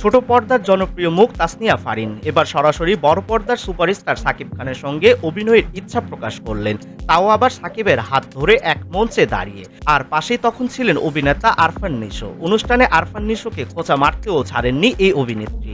ছোট পর্দার জনপ্রিয় মুখ তাসনিয়া ফারিন। এবার সরাসরি বড় পর্দার সুপারস্টার সাকিব খানের সঙ্গে অভিনয়ের ইচ্ছা প্রকাশ করলেন। তাও আবার সাকিবের হাত ধরে এক মঞ্চে দাঁড়িয়ে। আর পাশেই তখন ছিলেন অভিনেতা আরফান নিশো। অনুষ্ঠানে আরফান নিশোকে খোঁচা মারতেও ছাড়েননি এই অভিনেত্রী।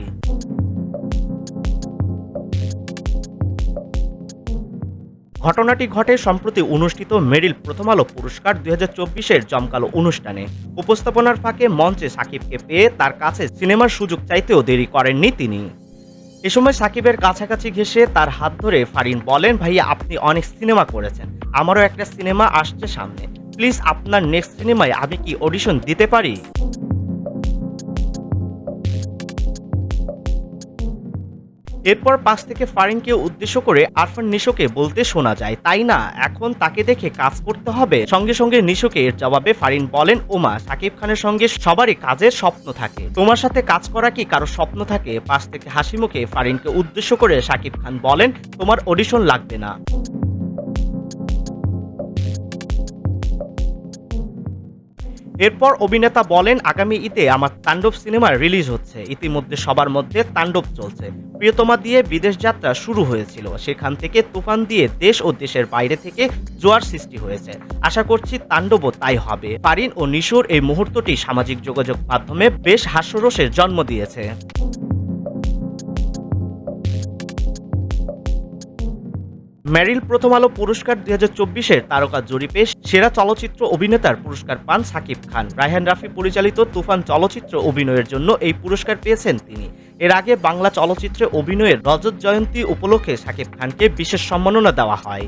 ঘটনাটি ঘটে সম্প্রতি অনুষ্ঠিত মেরিল প্রথম আলো পুরস্কার দুই হাজার চব্বিশের জমকালো অনুষ্ঠানে। উপস্থাপনার ফাঁকে মঞ্চে সাকিবকে পেয়ে তার কাছে সিনেমার সুযোগ চাইতেও দেরি করেননি তিনি। এ সময় সাকিবের কাছাকাছি ঘেসে তার হাত ধরে ফারিন বলেন, ভাইয়া, আপনি অনেক সিনেমা করেছেন। আমারও একটা সিনেমা আসছে সামনে। প্লিজ, আপনার নেক্সট সিনেমায় আমি কি অডিশন দিতে পারি? এরপর পাশ থেকে ফারিনকে উদ্দেশ্য করে আরফান নিশোকে বলতে শোনা যায়, তাই না? এখন তাকে দেখে কাজ করতে হবে। সঙ্গে সঙ্গে নিশোকে এর জবাবে ফারিন বলেন, ওমা, সাকিব খানের সঙ্গে সবারই কাজের স্বপ্ন থাকে। তোমার সাথে কাজ করা কি কারও স্বপ্ন থাকে? পাশ থেকে হাসি মুখে ফারিনকে উদ্দেশ্য করে সাকিব খান বলেন, তোমার অডিশন লাগবে না। এরপর অভিনেতা বলেন, আগামী ঈদে আমার তাণ্ডব সিনেমা রিলিজ হচ্ছে। ইতিমধ্যে সবার মধ্যে তাণ্ডব চলছে। প্রিয়তমা দিয়ে বিদেশ যাত্রা শুরু হয়েছিল। সেখান থেকে তুফান দিয়ে দেশ ও দেশের বাইরে থেকে জোয়ার সৃষ্টি হয়েছে। আশা করছি তাণ্ডবও তাই হবে। পারিন ও নিশোর এই মুহূর্তটি সামাজিক যোগাযোগ মাধ্যমে বেশ হাস্যরসের জন্ম দিয়েছে। মেরিল প্রথম আলো পুরস্কার দুই হাজার চব্বিশের তারকা জরিপে সেরা চলচ্চিত্র অভিনেতার পুরস্কার পান সাকিব খান। রায়হান রাফি পরিচালিত তুফান চলচ্চিত্র অভিনয়ের জন্য এই পুরস্কার পেয়েছেন তিনি। এর আগে বাংলা চলচ্চিত্রে অভিনয়ের রজত জয়ন্তী উপলক্ষে সাকিব খানকে বিশেষ সম্মাননা দেওয়া হয়।